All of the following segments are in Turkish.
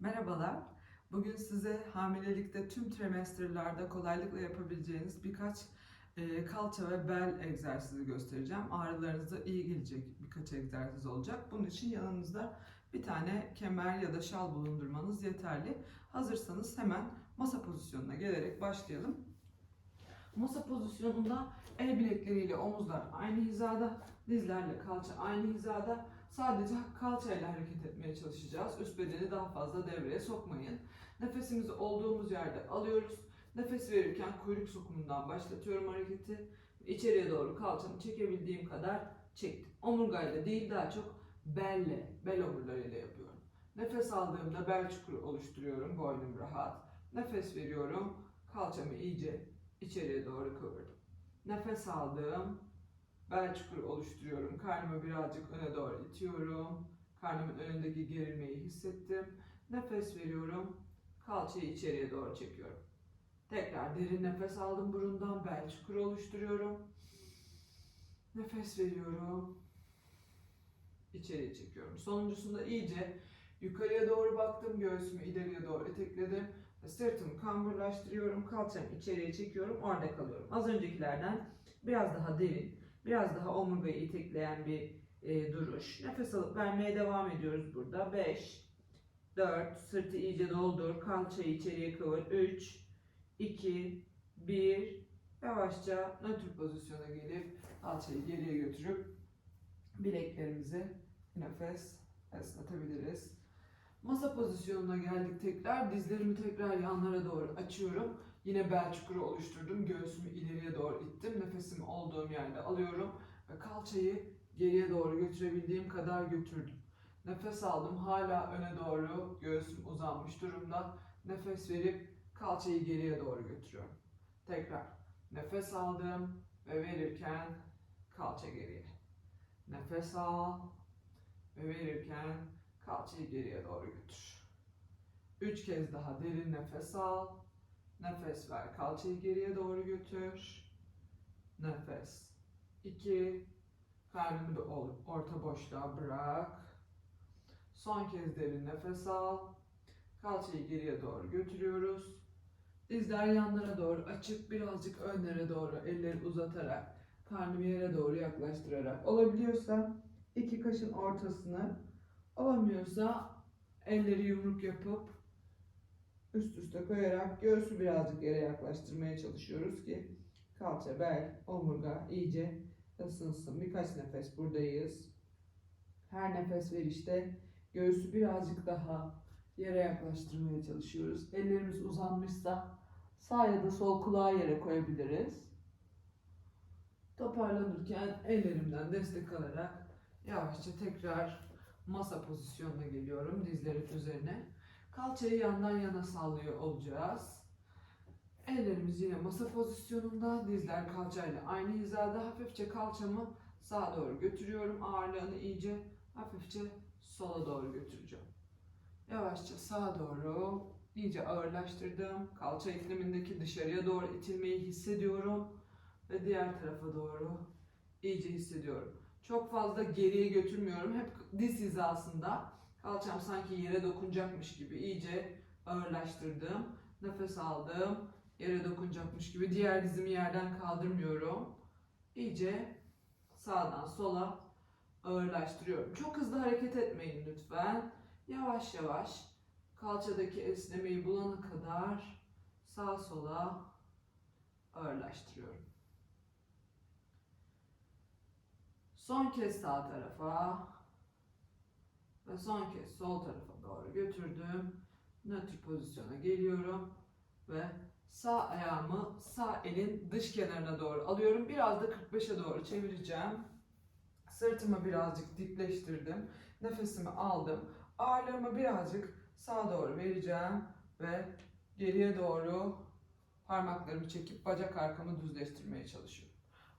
Merhabalar. Bugün size hamilelikte tüm trimestırlarda kolaylıkla yapabileceğiniz birkaç e, kalça ve bel egzersizi göstereceğim. Ağrılarınıza iyi gelecek birkaç egzersiz olacak. Bunun için yanınızda bir tane kemer ya da şal bulundurmanız yeterli. Hazırsanız hemen masa pozisyonuna gelerek başlayalım. Masa pozisyonunda el bilekleriyle omuzlar aynı hizada, dizlerle kalça aynı hizada. Sadece kalçayla hareket etmeye çalışacağız. Üst bedeni daha fazla devreye sokmayın. Nefesimizi olduğumuz yerde alıyoruz. Nefes verirken kuyruk sokumundan başlatıyorum hareketi. İçeriye doğru kalçamı çekebildiğim kadar çektim. Omurgayla değil daha çok belle, bel omurlarıyla yapıyorum. Nefes aldığımda bel çukuru oluşturuyorum. Boynum rahat. Nefes veriyorum. Kalçamı iyice içeriye doğru kıvırdım. Nefes aldım. Bel çukuru oluşturuyorum. Karnımı birazcık öne doğru itiyorum. Karnımın önündeki gerilmeyi hissettim. Nefes veriyorum. Kalçayı içeriye doğru çekiyorum. Tekrar derin nefes aldım burundan. Bel çukuru oluşturuyorum. Nefes veriyorum. İçeriye çekiyorum. Sonuncusunda iyice yukarıya doğru baktım. Göğsümü ileriye doğru etekledim. Ve Sırtımı kamburlaştırıyorum. Kalçamı içeriye çekiyorum. Orada kalıyorum. Az öncekilerden biraz daha derin. Biraz daha omurgayı itekleyen bir e, duruş. Nefes alıp vermeye devam ediyoruz burada. 5, 4, sırtı iyice doldur. Kalçayı içeriye kıvır. 3, 2, 1. Yavaşça nötr pozisyona gelip kalçayı geriye götürüp bileklerimizi nefes esnatabiliriz. Masa pozisyonuna geldik tekrar. Dizlerimi tekrar yanlara doğru açıyorum. Yine bel çukuru oluşturdum. Göğsümü ileriye doğru ittim. Nefesimi olduğum yerde alıyorum. Ve kalçayı geriye doğru götürebildiğim kadar götürdüm. Nefes aldım. Hala öne doğru göğsüm uzanmış durumda. Nefes verip kalçayı geriye doğru götürüyorum. Tekrar nefes aldım ve verirken kalça geriye. Nefes al ve verirken kalçayı geriye doğru götür. Üç kez daha derin nefes al. Nefes ver. Kalçayı geriye doğru götür. Nefes. 2. Karnını bir orta boşluğa bırak. Son kez derin nefes al. Kalçayı geriye doğru götürüyoruz. Dizler yanlara doğru açık, birazcık önlere doğru elleri uzatarak, karnımı yere doğru yaklaştırarak. Olabiliyorsa iki kaşın ortasını, olamıyorsa elleri yumruk yapıp üst üste koyarak göğsü birazcık yere yaklaştırmaya çalışıyoruz ki kalça, bel, omurga iyice ısınsın. Birkaç nefes buradayız. Her nefes verişte göğsü birazcık daha yere yaklaştırmaya çalışıyoruz. Ellerimiz uzanmışsa sağ ya da sol kulağı yere koyabiliriz. Toparlanırken ellerimden destek alarak yavaşça tekrar masa pozisyonuna geliyorum dizlerin üzerine. Kalçayı yandan yana sallıyor olacağız. Ellerimiz yine masa pozisyonunda, dizler kalçayla aynı hizada. Hafifçe kalçamı sağa doğru götürüyorum. Ağırlığını iyice hafifçe sola doğru götüreceğim. Yavaşça sağa doğru iyice ağırlaştırdım. Kalça iklimindeki dışarıya doğru itilmeyi hissediyorum. Ve diğer tarafa doğru iyice hissediyorum. Çok fazla geriye götürmüyorum. Hep diz hizasında. Kalçam sanki yere dokunacakmış gibi iyice ağırlaştırdım. Nefes aldım. Yere dokunacakmış gibi diğer dizimi yerden kaldırmıyorum. İyice sağdan sola ağırlaştırıyorum. Çok hızlı hareket etmeyin lütfen. Yavaş yavaş kalçadaki esnemeyi bulana kadar sağ sola ağırlaştırıyorum. Son kez sağ tarafa ve son kez sol tarafa doğru götürdüm. Nötr pozisyona geliyorum ve sağ ayağımı sağ elin dış kenarına doğru alıyorum. Biraz da 45'e doğru çevireceğim. Sırtımı birazcık dikleştirdim. Nefesimi aldım. Ağırlığımı birazcık sağa doğru vereceğim ve geriye doğru parmaklarımı çekip bacak arkamı düzleştirmeye çalışıyorum.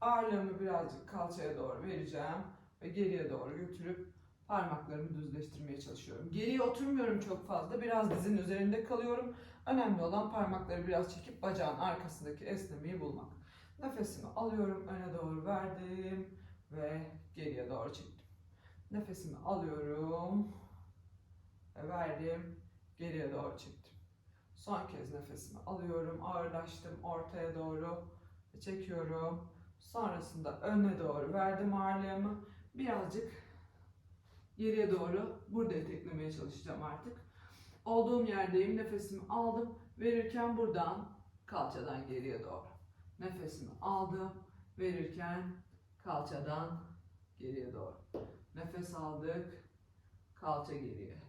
Ağırlığımı birazcık kalçaya doğru vereceğim ve geriye doğru götürüp parmaklarımı düzleştirmeye çalışıyorum. Geriye oturmuyorum çok fazla. Biraz dizin üzerinde kalıyorum. Önemli olan parmakları biraz çekip bacağın arkasındaki esnemeyi bulmak. Nefesimi alıyorum, öne doğru verdim ve geriye doğru çektim. Nefesimi alıyorum ve verdim, geriye doğru çektim. Son kez nefesimi alıyorum, ağırlaştım ortaya doğru çekiyorum. Sonrasında öne doğru verdim ağırlığımı. Birazcık geriye doğru burada eteklemeye çalışacağım artık. Olduğum yerdeyim. Nefesimi aldım. Verirken buradan kalçadan geriye doğru. Nefesimi aldım. Verirken kalçadan geriye doğru. Nefes aldık. Kalça geriye.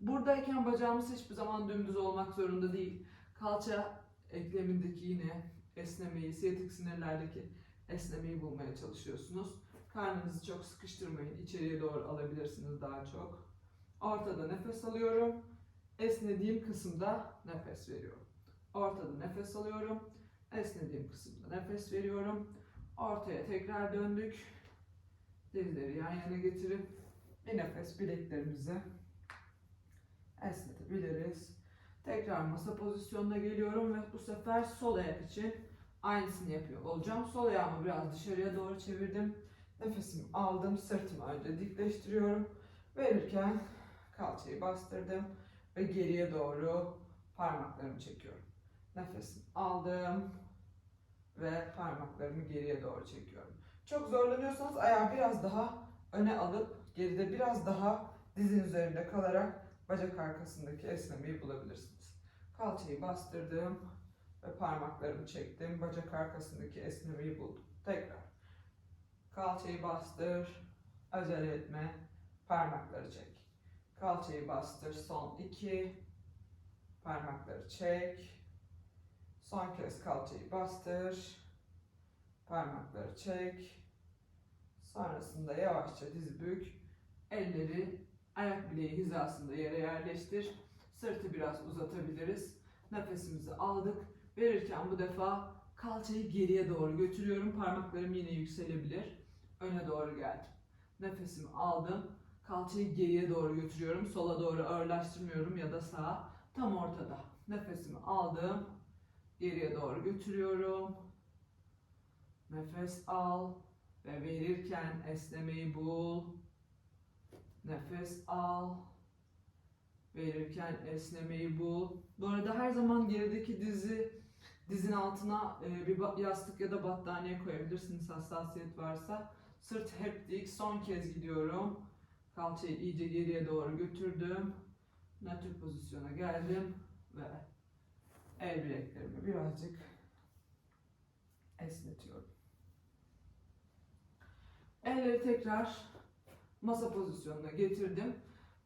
Buradayken bacağımız hiçbir zaman dümdüz olmak zorunda değil. Kalça eklemindeki yine esnemeyi, siyatik sinirlerdeki esnemeyi bulmaya çalışıyorsunuz. Karnınızı çok sıkıştırmayın. İçeriye doğru alabilirsiniz daha çok. Ortada nefes alıyorum. Esnediğim kısımda nefes veriyorum. Ortada nefes alıyorum. Esnediğim kısımda nefes veriyorum. Ortaya tekrar döndük. Dizleri yan yana getirip bir nefes bileklerimizi esnetebiliriz. Tekrar masa pozisyonuna geliyorum ve bu sefer sol ayak için aynısını yapıyor olacağım. Sol ayağımı biraz dışarıya doğru çevirdim. Nefesimi aldım. Sırtımı önce dikleştiriyorum. Verirken kalçayı bastırdım ve geriye doğru parmaklarımı çekiyorum. Nefesimi aldım ve parmaklarımı geriye doğru çekiyorum. Çok zorlanıyorsanız ayağı biraz daha öne alıp geride biraz daha dizin üzerinde kalarak bacak arkasındaki esnemeyi bulabilirsiniz. Kalçayı bastırdım ve parmaklarımı çektim. Bacak arkasındaki esnemeyi buldum. Tekrar. Kalçayı bastır. Acele etme. Parmakları çek. Kalçayı bastır. Son iki. Parmakları çek. Son kez kalçayı bastır. Parmakları çek. Sonrasında yavaşça diz bük. Elleri ayak bileği hizasında yere yerleştir. Sırtı biraz uzatabiliriz. Nefesimizi aldık. Verirken bu defa kalçayı geriye doğru götürüyorum. Parmaklarım yine yükselebilir. Öne doğru geldim. Nefesimi aldım. Kalçayı geriye doğru götürüyorum. Sola doğru ağırlaştırmıyorum ya da sağa. Tam ortada. Nefesimi aldım. Geriye doğru götürüyorum. Nefes al ve verirken esnemeyi bul. Nefes al. Verirken esnemeyi bul. Bu arada her zaman gerideki dizi dizin altına e, bir yastık ya da battaniye koyabilirsiniz hassasiyet varsa. Sırt hep dik. Son kez gidiyorum. Kalçayı iyice geriye doğru götürdüm. Nötr pozisyona geldim ve el bileklerimi birazcık esnetiyorum. Elleri tekrar masa pozisyonuna getirdim.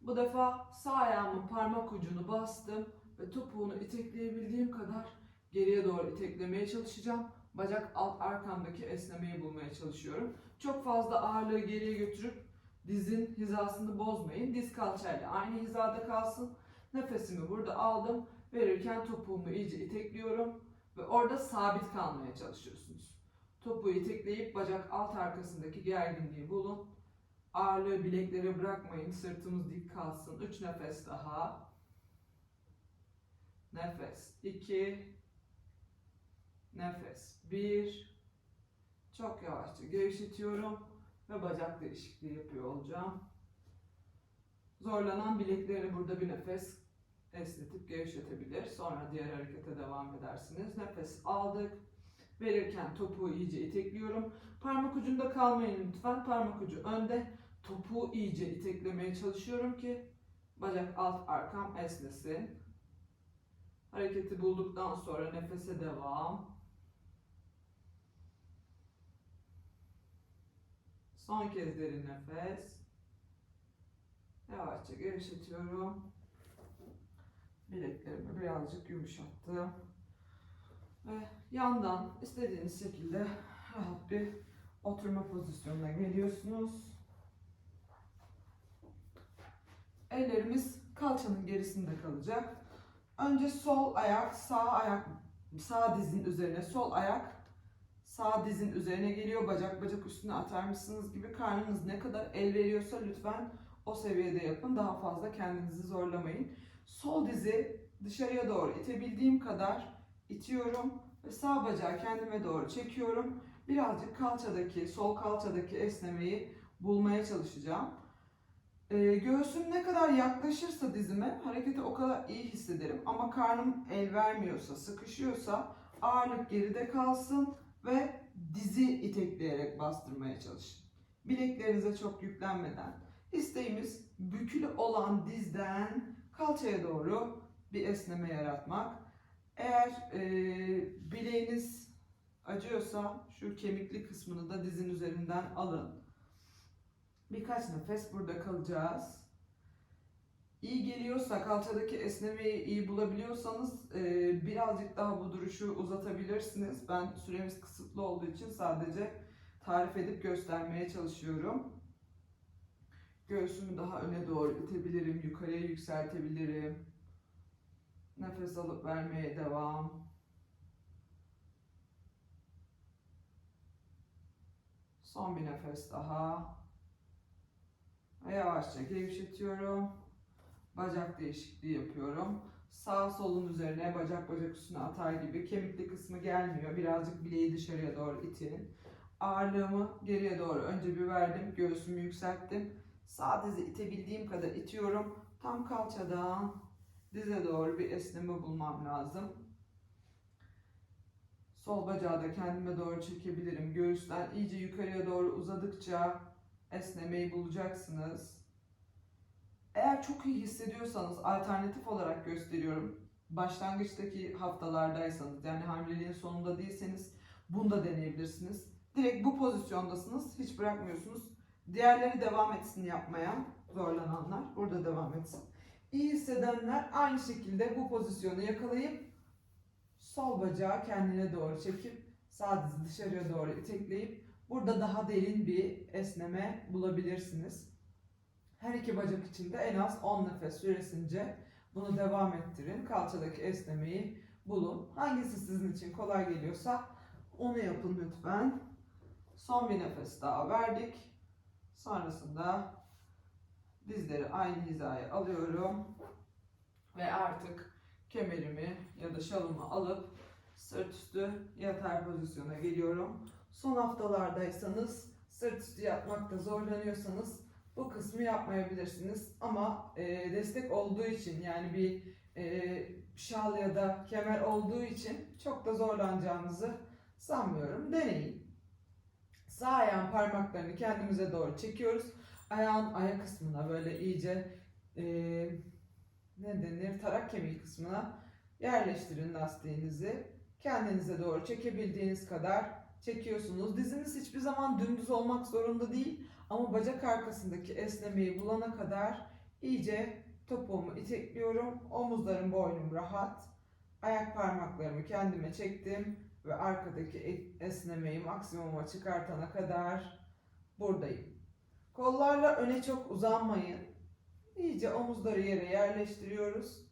Bu defa sağ ayağımın parmak ucunu bastım ve topuğunu itekleyebildiğim kadar geriye doğru iteklemeye çalışacağım. Bacak alt arkamdaki esnemeyi bulmaya çalışıyorum. Çok fazla ağırlığı geriye götürüp dizin hizasını bozmayın. Diz kalçayla aynı hizada kalsın. Nefesimi burada aldım. Verirken topuğumu iyice itekliyorum ve orada sabit kalmaya çalışıyorsunuz. Topuğu itekleyip bacak alt arkasındaki gerginliği bulun. Ağırlığı bileklere bırakmayın. Sırtımız dik kalsın. 3 nefes daha. Nefes 2. Nefes 1. Çok yavaşça gevşetiyorum ve bacak değişikliği yapıyor olacağım. Zorlanan bilekleri burada bir nefes esnetip gevşetebilir. Sonra diğer harekete devam edersiniz. Nefes aldık. Verirken topuğu iyice itekliyorum. Parmak ucunda kalmayın lütfen. Parmak ucu önde. Topuğu iyice iteklemeye çalışıyorum ki bacak alt arkam esnesin. Hareketi bulduktan sonra nefese devam. Son kez derin nefes. Yavaşça gevşetiyorum. Bileklerimi birazcık yumuşattım. Ve yandan istediğiniz şekilde rahat bir oturma pozisyonuna geliyorsunuz. Ellerimiz kalçanın gerisinde kalacak. Önce sol ayak, sağ ayak, sağ dizin üzerine, sol ayak sağ dizin üzerine geliyor. Bacak bacak üstüne atarmışsınız gibi karnınız ne kadar el veriyorsa lütfen o seviyede yapın. Daha fazla kendinizi zorlamayın. Sol dizi dışarıya doğru itebildiğim kadar itiyorum ve sağ bacağı kendime doğru çekiyorum. Birazcık kalçadaki, sol kalçadaki esnemeyi bulmaya çalışacağım. Ee, göğsüm ne kadar yaklaşırsa dizime hareketi o kadar iyi hissederim. Ama karnım el vermiyorsa, sıkışıyorsa ağırlık geride kalsın ve dizi itekleyerek bastırmaya çalışın. Bileklerinize çok yüklenmeden. İsteğimiz bükülü olan dizden kalçaya doğru bir esneme yaratmak. Eğer e, bileğiniz acıyorsa şu kemikli kısmını da dizin üzerinden alın. Birkaç nefes burada kalacağız. İyi geliyorsa, kalçadaki esnemeyi iyi bulabiliyorsanız e, birazcık daha bu duruşu uzatabilirsiniz. Ben süremiz kısıtlı olduğu için sadece tarif edip göstermeye çalışıyorum. Göğsümü daha öne doğru itebilirim, yukarıya yükseltebilirim. Nefes alıp vermeye devam. Son bir nefes daha. Ve yavaşça gevşetiyorum. Bacak değişikliği yapıyorum. Sağ solun üzerine bacak bacak üstüne atar gibi kemikli kısmı gelmiyor. Birazcık bileği dışarıya doğru itin. Ağırlığımı geriye doğru önce bir verdim. Göğsümü yükselttim. Sağ dizi itebildiğim kadar itiyorum. Tam kalçadan dize doğru bir esneme bulmam lazım. Sol bacağı da kendime doğru çekebilirim. Göğüsten iyice yukarıya doğru uzadıkça esnemeyi bulacaksınız. Eğer çok iyi hissediyorsanız alternatif olarak gösteriyorum. Başlangıçtaki haftalardaysanız yani hamileliğin sonunda değilseniz bunu da deneyebilirsiniz. Direkt bu pozisyondasınız. Hiç bırakmıyorsunuz. Diğerleri devam etsin yapmaya. Zorlananlar burada devam etsin. İyi hissedenler aynı şekilde bu pozisyonu yakalayıp sol bacağı kendine doğru çekip sağ dizi dışarıya doğru itekleyip burada daha derin bir esneme bulabilirsiniz. Her iki bacak için de en az 10 nefes süresince bunu devam ettirin. Kalçadaki esnemeyi bulun. Hangisi sizin için kolay geliyorsa onu yapın lütfen. Son bir nefes daha verdik. Sonrasında dizleri aynı hizaya alıyorum. Ve artık kemerimi ya da şalımı alıp sırt üstü yatar pozisyona geliyorum. Son haftalardaysanız sırt üstü yatmakta zorlanıyorsanız bu kısmı yapmayabilirsiniz. Ama e, destek olduğu için yani bir e, şal ya da kemer olduğu için çok da zorlanacağınızı sanmıyorum. Deneyin. Sağ ayağın parmaklarını kendimize doğru çekiyoruz. Ayağın ayak kısmına böyle iyice e, ne denir tarak kemiği kısmına yerleştirin lastiğinizi. Kendinize doğru çekebildiğiniz kadar çekiyorsunuz. Diziniz hiçbir zaman dümdüz olmak zorunda değil. Ama bacak arkasındaki esnemeyi bulana kadar iyice topuğumu itekliyorum. Omuzlarım, boynum rahat. Ayak parmaklarımı kendime çektim ve arkadaki esnemeyi maksimuma çıkartana kadar buradayım. Kollarla öne çok uzanmayın. İyice omuzları yere yerleştiriyoruz.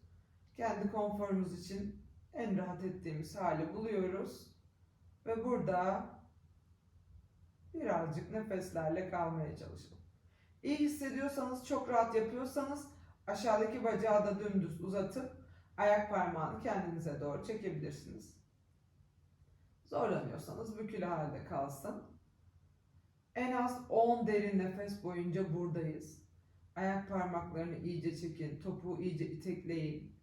Kendi konforumuz için en rahat ettiğimiz hali buluyoruz. Ve burada birazcık nefeslerle kalmaya çalışalım. İyi hissediyorsanız, çok rahat yapıyorsanız aşağıdaki bacağı da dümdüz uzatıp ayak parmağını kendinize doğru çekebilirsiniz. Zorlanıyorsanız bükülü halde kalsın. En az 10 derin nefes boyunca buradayız. Ayak parmaklarını iyice çekin, topuğu iyice itekleyin.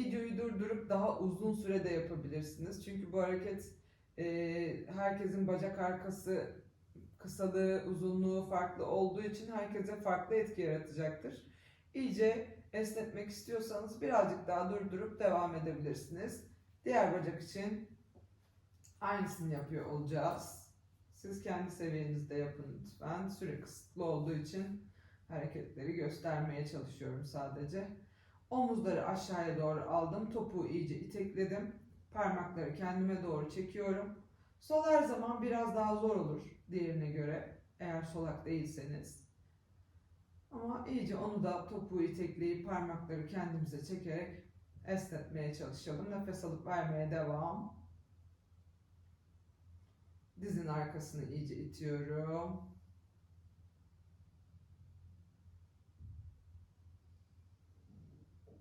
Videoyu durdurup daha uzun sürede yapabilirsiniz. Çünkü bu hareket e, herkesin bacak arkası kısalığı, uzunluğu farklı olduğu için herkese farklı etki yaratacaktır. İyice esnetmek istiyorsanız birazcık daha durdurup devam edebilirsiniz. Diğer bacak için aynısını yapıyor olacağız. Siz kendi seviyenizde yapın lütfen. Süre kısıtlı olduğu için hareketleri göstermeye çalışıyorum sadece. Omuzları aşağıya doğru aldım. Topuğu iyice itekledim. Parmakları kendime doğru çekiyorum. Sol her zaman biraz daha zor olur diğerine göre eğer solak değilseniz. Ama iyice onu da topuğu itekleyip parmakları kendimize çekerek esnetmeye çalışalım. Nefes alıp vermeye devam. Dizin arkasını iyice itiyorum.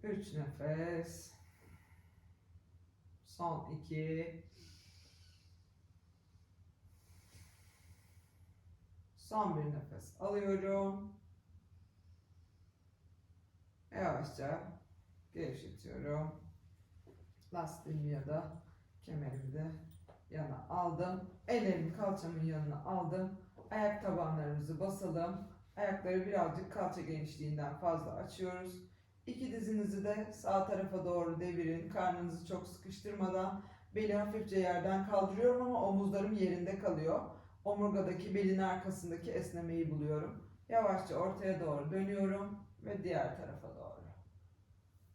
Üç nefes. Son iki. Son bir nefes alıyorum. Yavaşça gevşetiyorum. Lastiğimi ya da kemerimi de yana aldım. Ellerimi kalçamın yanına aldım. Ayak tabanlarımızı basalım. Ayakları birazcık kalça genişliğinden fazla açıyoruz. İki dizinizi de sağ tarafa doğru devirin. Karnınızı çok sıkıştırmadan beli hafifçe yerden kaldırıyorum ama omuzlarım yerinde kalıyor. Omurgadaki belin arkasındaki esnemeyi buluyorum. Yavaşça ortaya doğru dönüyorum ve diğer tarafa doğru.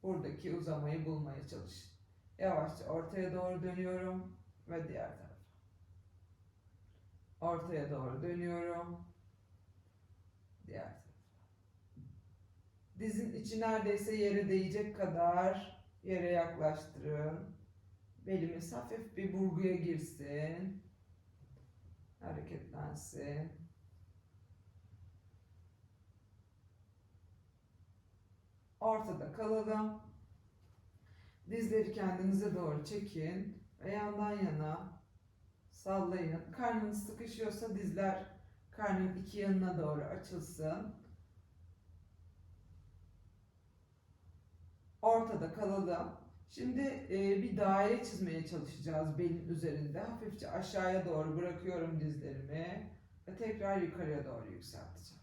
Buradaki uzamayı bulmaya çalışın. Yavaşça ortaya doğru dönüyorum ve diğer tarafa. Ortaya doğru dönüyorum. Diğer tarafa. İçi neredeyse yere değecek kadar yere yaklaştırın. Belimiz hafif bir burguya girsin. Hareketlensin. Ortada kalalım. Dizleri kendinize doğru çekin ve yandan yana sallayın. Karnınız sıkışıyorsa dizler karnın iki yanına doğru açılsın. Ortada kalalım. Şimdi e, bir daire çizmeye çalışacağız belin üzerinde. Hafifçe aşağıya doğru bırakıyorum dizlerimi ve tekrar yukarıya doğru yükselteceğim.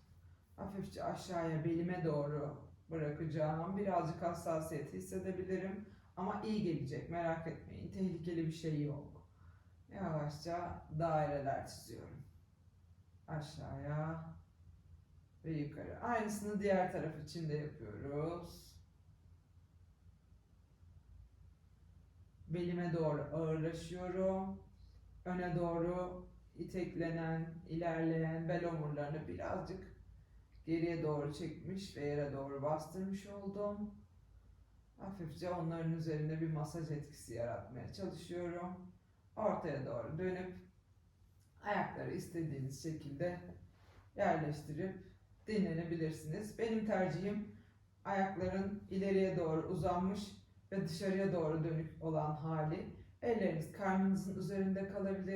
Hafifçe aşağıya belime doğru bırakacağım. Birazcık hassasiyet hissedebilirim ama iyi gelecek merak etmeyin. Tehlikeli bir şey yok. Yavaşça daireler çiziyorum. Aşağıya ve yukarı. Aynısını diğer taraf için de yapıyoruz. Belime doğru ağırlaşıyorum. Öne doğru iteklenen, ilerleyen bel omurlarını birazcık geriye doğru çekmiş ve yere doğru bastırmış oldum. Hafifçe onların üzerinde bir masaj etkisi yaratmaya çalışıyorum. Ortaya doğru dönüp ayakları istediğiniz şekilde yerleştirip dinlenebilirsiniz. Benim tercihim ayakların ileriye doğru uzanmış ve dışarıya doğru dönük olan hali. Elleriniz karnınızın üzerinde kalabilir.